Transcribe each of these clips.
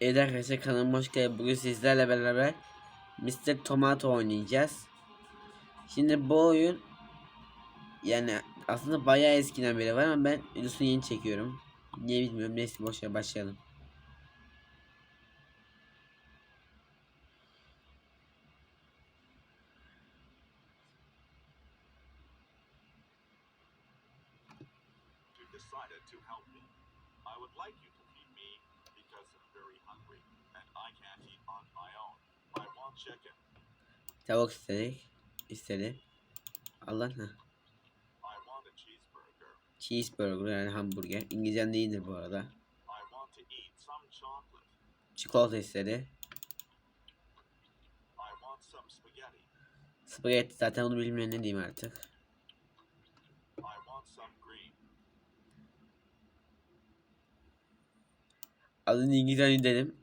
Evet arkadaşlar kanalıma hoş geldiniz. Bugün sizlerle beraber Mr. Tomato oynayacağız. Şimdi bu oyun yani aslında bayağı eskiden beri var ama ben videosunu yeni çekiyorum. Niye bilmiyorum. Neyse boşver başlayalım. Tavuk istedik. İstedi. Allah ne? Cheeseburger. Yani hamburger. İngilizcem de iyidir bu arada. Çikolata istedi. Spagetti zaten onu bilmeyen ne diyeyim artık. Adını İngilizce dedim.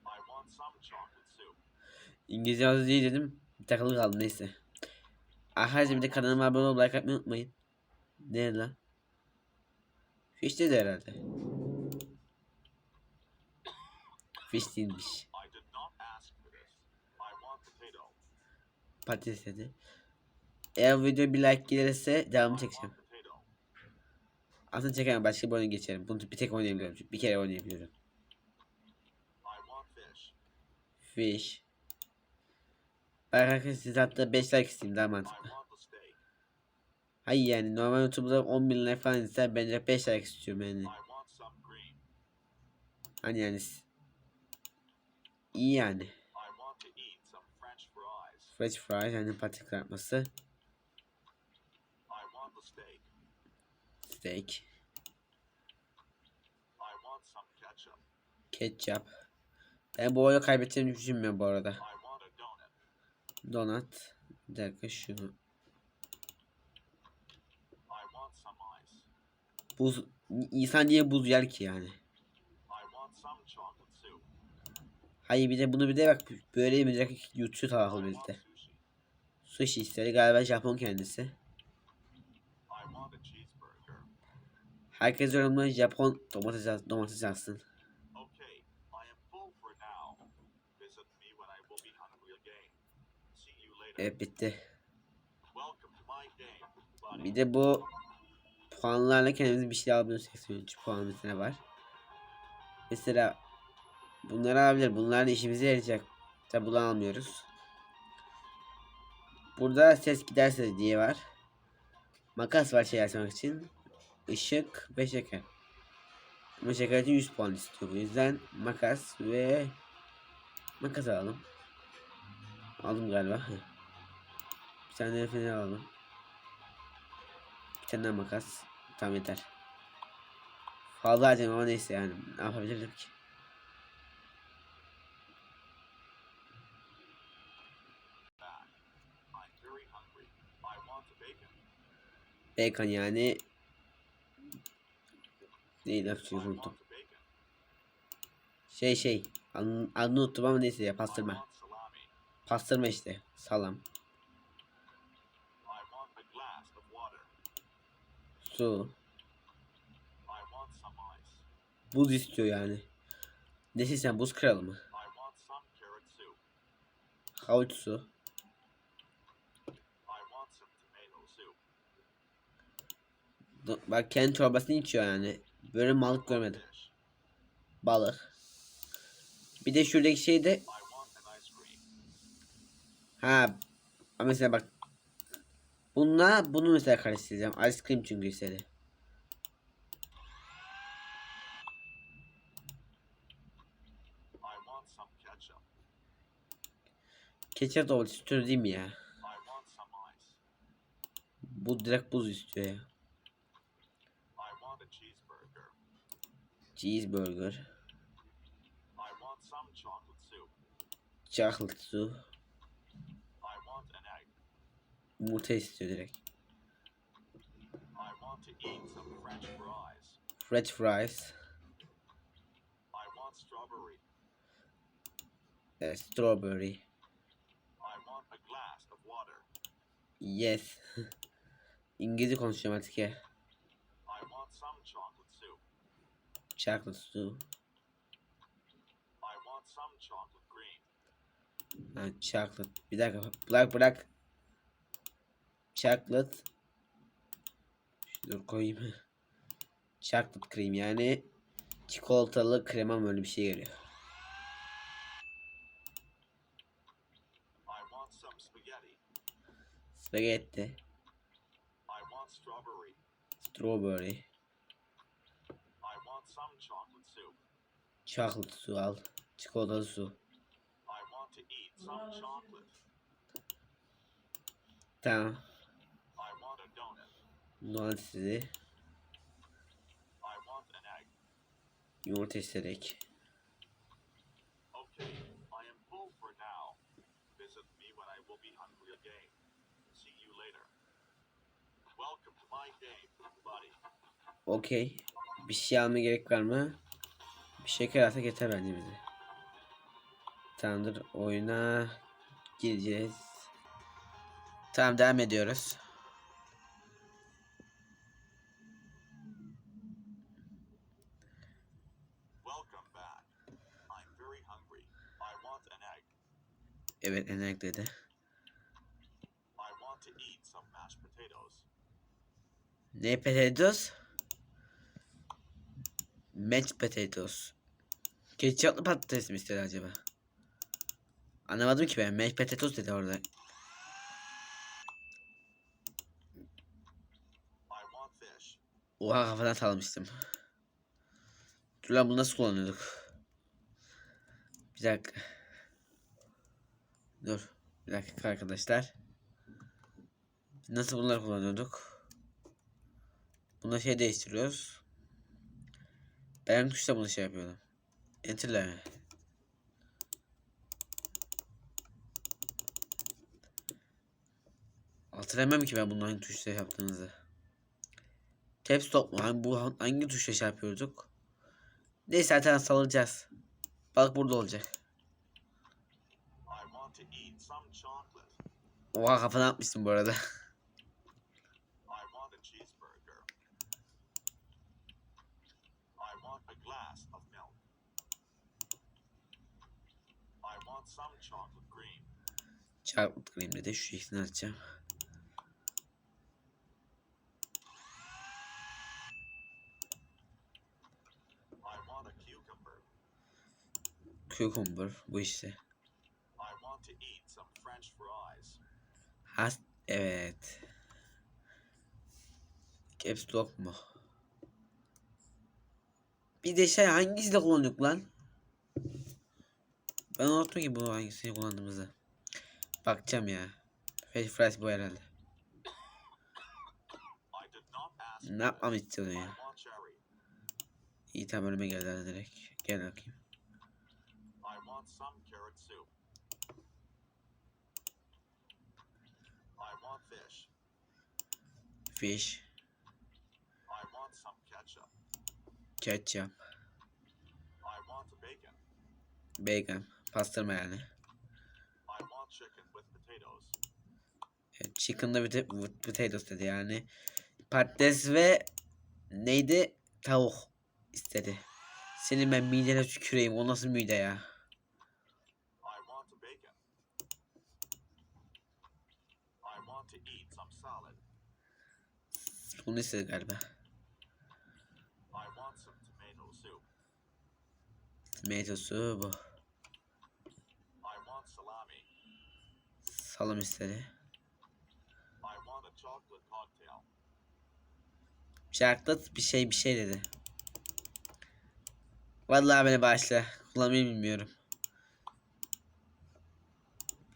I want some chocolate soup. İngilizce adı değil dedim. Bir takılı kaldı neyse. Arkadaşlar bir de kanalıma abone olmayı like atmayı unutmayın. Ne lan? Fiş dedi herhalde. Fiş değilmiş. Patates dedi. Eğer video bir like gelirse devamı çekeceğim. Aslında çekemem başka bir oyun geçerim. Bunu bir tek oynayabiliyorum. Bir kere oynayabiliyorum. Fish. Arkadaşlar siz hatta 5 like isteyeyim daha mantıklı. Hayır yani normal YouTube'da 10 bin like falan ister bence 5 like istiyorum yani. Hani yani iyi yani. French fries. Yani patates kızartması, steak. ketçap. Ben bu oyunu kaybedeceğimi düşünmüyorum bu arada. I want a donut. Donat. Bir dakika şunu. Buz. insan niye buz yer ki yani? Hayır bir de bunu bir de bak böyle yemedik yutuyor I tabaklı want birlikte. sushi. İstedi galiba Japon kendisi. Herkes yorumlara Japon domates, domates yazsın. Evet bitti. Bir de bu puanlarla kendimiz bir şey alabiliyoruz. 83 puan mesela var. Mesela bunları alabilir. Bunlar da işimize yarayacak. Tabi bunu almıyoruz. Burada ses giderse diye var. Makas var şey açmak için. Işık ve şeker. Ama şeker için 100 puan istiyor. Bu yüzden makas ve makas alalım. Aldım galiba. Bir tane de fener alalım. Bir tane daha makas. Tamam yeter. Fazla harcam ama neyse yani. Ne yapabilirim ki? bacon. Yani. Neydi I Türkçe unuttum. Şey şey. Adını, adını unuttum ama neyse ya pastırma. Pastırma işte. Salam. Su. Buz istiyor yani. Neyse sen buz kralı mı? Havuç su. Bak kendi çorbasını içiyor yani. Böyle malık görmedim. Balık. Bir de şuradaki şey de. Ha mesela bak Bununla bunu mesela karıştıracağım. Ice cream çünkü istedi. Ketçap da istiyor değil mi ya? Bu direkt buz istiyor ya. Cheeseburger. Chocolate soup. Chocolate su. I want an egg. Yumurta istiyor direkt. French fries. Strawberry. e, strawberry. Yes. İngilizce konuşuyorum artık ya. I want some chocolate soup. Chocolate chocolate cream. Ha, chocolate. Bir dakika. Bırak bırak. Chocolate. Dur koyayım. Chocolate cream yani çikolatalı krema mı öyle bir şey geliyor. Spagetti. Strawberry. Strawberry. Chocolate su al. Çikolatalı su. Tamam. I want a donut. Noel sizi. Yumurta istedik. Okey. Bir şey almaya gerek var mı? Bir şeker alsak yeter bence bize. Tamamdır. Oyuna gireceğiz. Tamam devam ediyoruz. Evet enek dedi. I want to eat some mashed potatoes. Ne potatoes? Mashed potatoes. Ketçaplı patates mi istedi acaba? Anlamadım ki ben. Mashed potatoes dedi orada. Oha kafadan salmıştım. Dur lan bunu nasıl kullanıyorduk? Bir dakika. Dur. Bir dakika arkadaşlar. Nasıl bunları kullanıyorduk? Buna şey değiştiriyoruz. Ben tuşla bunu şey yapıyordum. Enter'le. Hatırlamam ki ben bunu hangi tuşla yaptığımızı. Tab stop mu? Hangi, bu hangi tuşla şey yapıyorduk? Neyse zaten salacağız. Balık burada olacak. I want to eat some chocolate. Oha kafana atmışsın bu arada. I want a cheeseburger. I want a glass of milk. I want some chocolate cream. Çarpıt kırayım dedi. Şu ikisini açacağım. I want a cucumber. Cucumber bu işte. I want to eat some french fries. Has evet. Caps lock mu? Bir de şey hangisiyle kullanıyorduk lan? Ben unuttum ki bunu hangisini kullandığımızı. Bakacağım ya. French fries bu herhalde. Ne for yapmamı this. istiyordun I ya? İyi tamam önüme geldi direkt. Gel bakayım. I want some carrot soup. I want fish. Fish. A bacon. Pastırma yani. Evet, chicken'da with, with potatoes dedi yani. Patates ve neydi? Tavuk istedi. Senin ben midene tüküreyim. O nasıl mide ya? I want a bacon. I want to eat some salad. Bunu istedi galiba. Tomato soup. Salam istedi. Chocolate bir şey bir şey dedi. Vallahi beni bağışla. Kullanmayı bilmiyorum.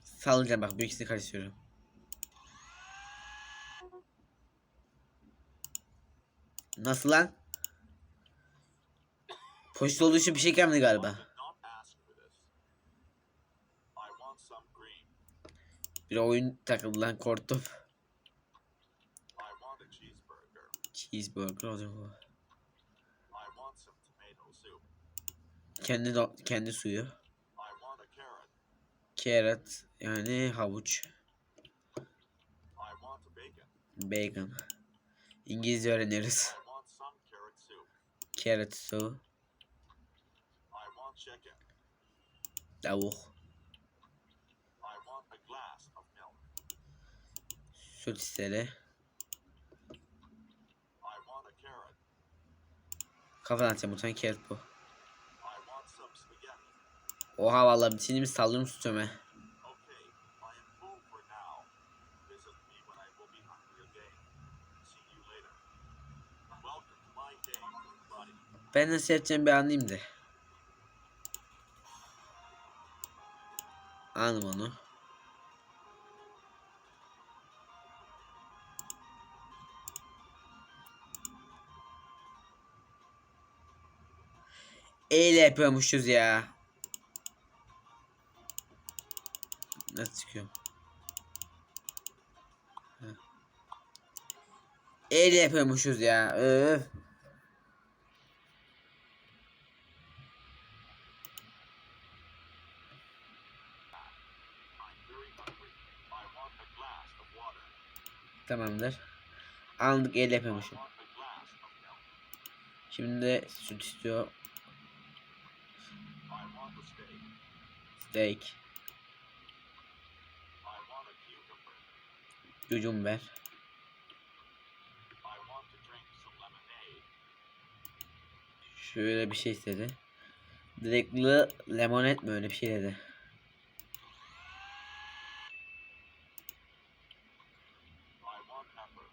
Sallayacağım bak bu ikisini karıştırıyorum. Nasıl lan? Poşet olduğu için bir şey gelmedi galiba. Bir oyun takıldı lan korktum. Cheeseburger. Olacak bu. Kendi kendi suyu. Carrot. Yani havuç. Bacon. İngilizce öğreniyoruz. I want some carrot soup. Carrot su. I want chicken. Tavuk. Süt istedi. Kafadan atacağım muhtemelen carrot bu. Oha vallahi şimdi bir sallıyorum sütüme. Ben nasıl yapacağımı bir anlayayım da. Anladım onu. Eyle yapıyormuşuz ya. Nasıl çıkıyorum? Eyle yapıyormuşuz ya. Öf. Tamamdır. Anlık el yapıyormuşum. Şimdi süt istiyor. Steak. Cucumber. Şöyle bir şey istedi. Direktli lemonet mi öyle bir şey dedi. I want pepper.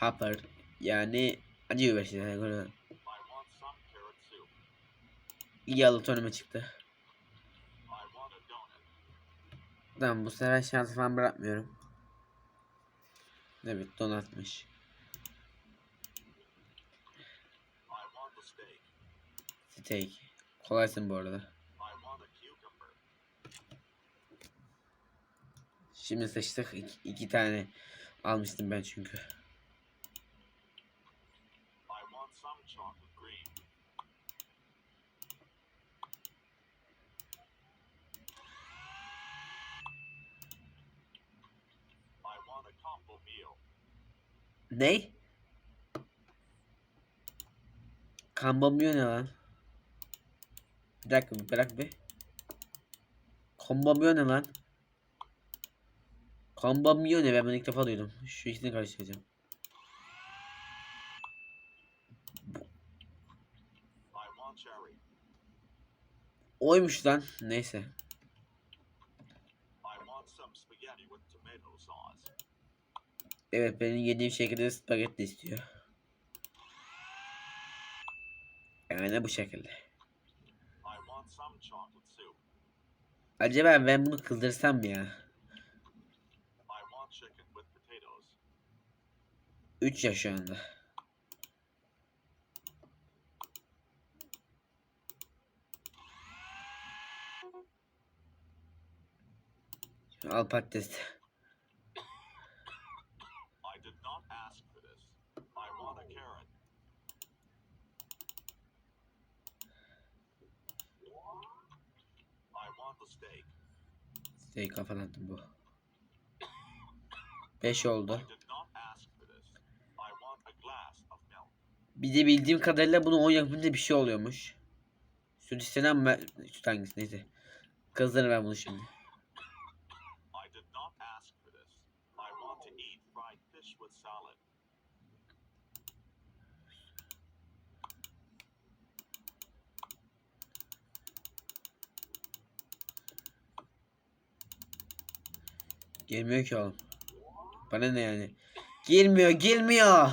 Pepper. Yani acı biber işte. Yani böyle I want some carrot soup. Yağlı tonuma çıktı. Tamam bu sefer şansı falan bırakmıyorum. Evet donatmış. Steak. Kolaysın bu arada. Şimdi seçtik. İki, iki tane almıştım ben çünkü. I want some chocolate cream. I want Ney? Kambamıyor ne lan? Bir dakika bırak bir. Kombamıyor ne lan? Kombamıyor ne ben bunu ilk defa duydum. Şu ikisini karıştıracağım. Oymuş lan. Neyse. I want some spaghetti with tomato sauce. Evet benim yediğim şekilde spagetti istiyor. Yani bu şekilde. Acaba ben bunu kıldırsam mı ya? I want chicken with potatoes. 3 yaş şu anda. Al patates. I did not ask for this. I want a carrot. I want the steak. Steak kafadan attım bu. 5 oldu. Bir de bildiğim kadarıyla bunu 10 yapınca bir şey oluyormuş. Süt istenen mi? Süt hangisi neyse. Kızdırırım ben bunu şimdi. I did not ask for this. I want to eat fried fish with salad. Gelmiyor ki oğlum. Bana ne yani? Girmiyor girmiyor.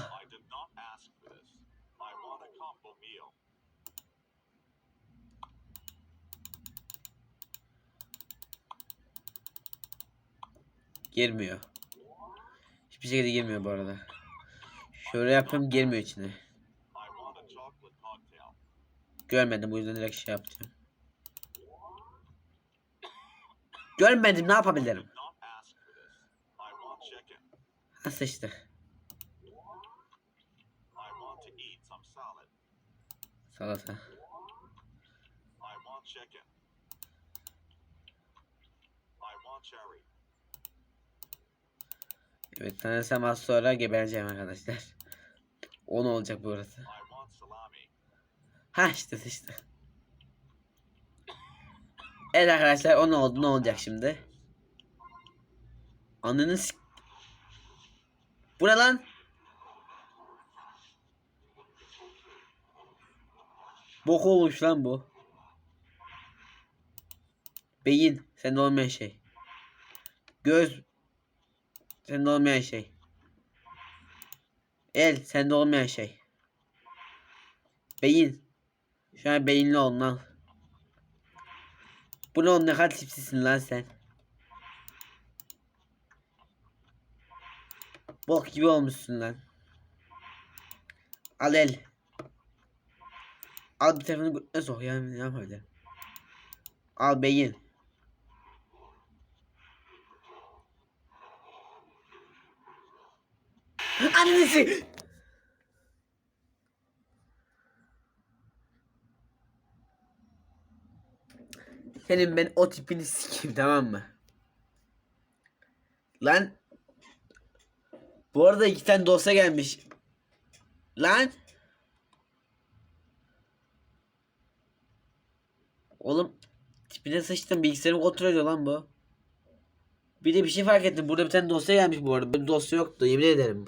Girmiyor. Hiçbir şekilde girmiyor bu arada. Şöyle yapıyorum girmiyor içine. Görmedim bu yüzden direkt şey yapacağım. Görmedim ne yapabilirim? Ha. Salata. Evet sanırsam az sonra gebereceğim arkadaşlar. 10 olacak burası. Ha işte sıçtı. Evet arkadaşlar o ne oldu ne olacak şimdi? Ananı s- Bu ne lan? Bok olmuş lan bu. Beyin sende olmayan şey. Göz sende olmayan şey. El sende olmayan şey. Beyin. Şu an beyinli olun al. Bu ne oğlum ne kadar tipsizsin lan sen. Bok gibi olmuşsun lan. Al el. Al bir tarafını götüne sok ya ne yap. Al beyin. Annesi. Senin ben o tipini sikeyim tamam mı? Lan. Bu arada iki tane dosya gelmiş. Lan. Oğlum tipine sıçtım bilgisayarımı kontrol ediyor lan bu. Bir de bir şey fark ettim. Burada bir tane dosya gelmiş bu arada. Bir dosya yoktu yemin ederim.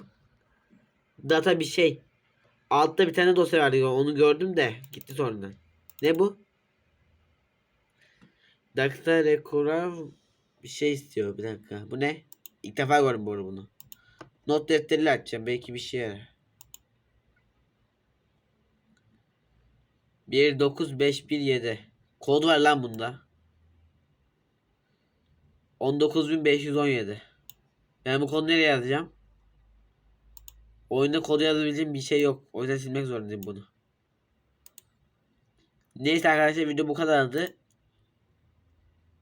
Data bir şey. Altta bir tane dosya vardı. Onu gördüm de gitti sonradan. Ne bu? Dr. Rekorav bir şey istiyor. Bir dakika. Bu ne? İlk defa gördüm bu arada bunu. Not defteriyle açacağım. Belki bir şey yarar. 19517 Kod var lan bunda. 19517 Ben bu kodu nereye yazacağım? Oyunda kodu yazabileceğim bir şey yok. O yüzden silmek zorundayım bunu. Neyse arkadaşlar video bu kadardı.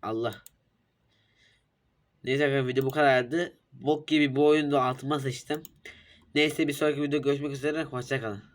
Allah. Neyse arkadaşlar video bu kadardı. Bok gibi bu oyunda altıma sıçtım. Neyse bir sonraki videoda görüşmek üzere. Hoşçakalın.